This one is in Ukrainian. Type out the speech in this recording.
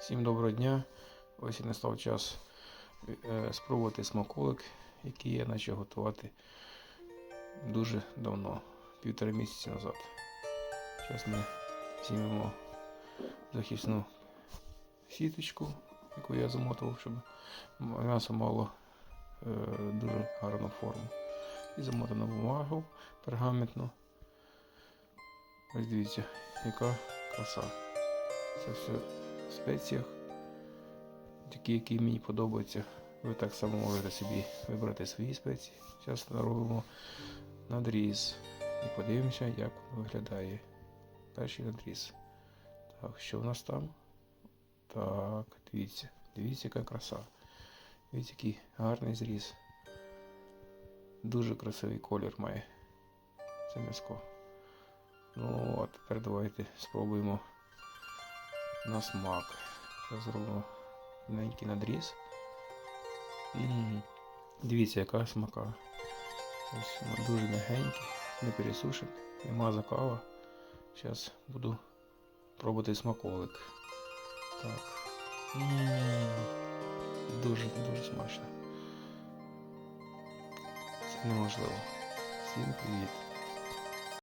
Всім доброго дня. Ось і настав час е, спробувати смаколик, який я почав готувати дуже давно, півтора місяці назад. Зараз ми знімемо захисну сіточку, яку я замотував, щоб м'ясо мало е, дуже гарну форму. І замотану бумагу пергаментну. Ось дивіться, яка краса. Це все спеціях, такі, які мені подобаються. Ви так само можете собі вибрати свої спеції. Зараз робимо надріз і подивимося, як воно виглядає. Перший надріз. Так, що в нас там? Так, дивіться, дивіться, яка краса. Дивіться, який гарний зріз. Дуже красивий колір має. Це м'яско. Ну, а тепер давайте спробуємо на смак. Зараз зробимо маленький надріз. М, Дивіться, яка смака. Ось воно дуже м'ягенький, не пересушений, нема закала. Зараз буду пробувати смаколик. Так. М, Дуже дуже смачно. Це неможливо. Всім привіт.